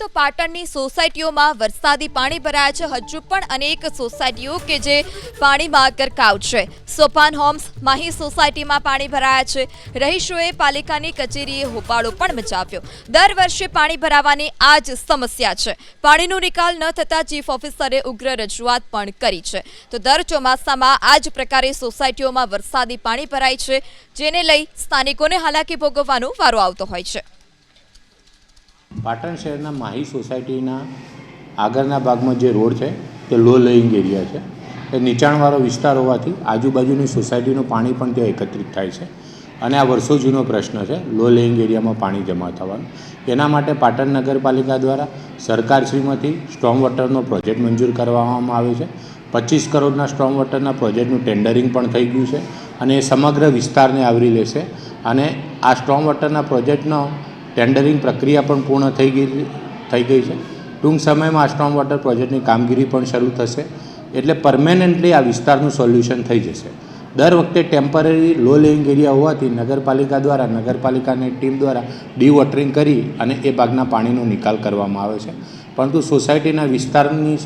તો પાટણની સોસાયટીઓમાં વરસાદી પાણી ભરાયા છે. હજુ પણ અનેક સોસાયટીઓ કે જે પાણીમાં ગરકાવ છે. સોપાન હોમ્સ, માહી સોસાયટીમાં પાણી ભરાયા છે. રહીશોએ પાલિકાની કચેરીએ હોબાળો પણ મચાવ્યો. દર વર્ષે પાણી ભરાવાની આ જ સમસ્યા છે. પાણીનો નિકાલ ન થતાં ચીફ ઓફિસરે ઉગ્ર રજૂઆત પણ કરી છે. તો દર ચોમાસામાં આ જ પ્રકારે સોસાયટીઓમાં વરસાદી પાણી ભરાય છે. જેને લઈ સ્થાનિકોને હાલાકી ભોગવવાનો વારો આવતો હોય છે. પાટણ શહેરના માહી સોસાયટીના આગળના ભાગમાં જે રોડ છે, તે લો લેઇંગ એરિયા છે. એ નીચાણવાળો વિસ્તાર હોવાથી આજુબાજુની સોસાયટીનું પાણી પણ ત્યાં એકત્રિત થાય છે. અને આ વર્ષો જૂનો પ્રશ્ન છે, લો લેઇંગ એરિયામાં પાણી જમા થવાનું. એના માટે પાટણ નગરપાલિકા દ્વારા સરકારશ્રીમાંથી સ્ટ્રોંગ વોટરનો પ્રોજેક્ટ મંજૂર કરવામાં આવ્યો છે. પચીસ કરોડના સ્ટ્રોંગ વોટરના પ્રોજેક્ટનું ટેન્ડરિંગ પણ થઈ ગયું છે. અને એ સમગ્ર વિસ્તારને આવરી લેશે. અને આ સ્ટ્રોંગ વોટરના પ્રોજેક્ટનો ટેન્ડરિંગ પ્રક્રિયા પણ પૂર્ણ થઈ ગઈ થઈ ગઈ છે. ટૂંક સમયમાં આ સ્ટ્રોંગ વોટર પ્રોજેક્ટની કામગીરી પણ શરૂ થશે, એટલે પરમેનન્ટલી આ વિસ્તારનું સોલ્યુશન થઈ જશે. દર વખતે ટેમ્પરરી લો લેઇંગ એરિયા હોવાથી નગરપાલિકા દ્વારા, નગરપાલિકાની ટીમ દ્વારા ડીવોટરિંગ કરી અને એ ભાગના પાણીનો નિકાલ કરવામાં આવે છે. પરંતુ સોસાયટીના વિસ્તારની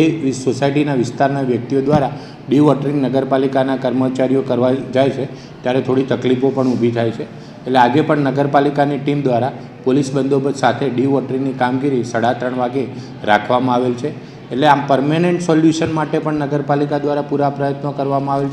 એ સોસાયટીના વિસ્તારના વ્યક્તિઓ દ્વારા ડીવોટરિંગ નગરપાલિકાના કર્મચારીઓ કરવા જાય છે, ત્યારે થોડી તકલીફો પણ ઊભી થાય છે. એટલે આજે પણ નગરપાલિકાની ટીમ દ્વારા પોલીસ બંદોબસ્ત સાથે ડીવોટરિંગની કામગીરી સાડા ત્રણ વાગે રાખવામાં આવેલ છે. એટલે આમ પરમેનન્ટ સોલ્યુશન માટે પણ નગરપાલિકા દ્વારા પૂરા પ્રયત્નો કરવામાં આવેલ છે.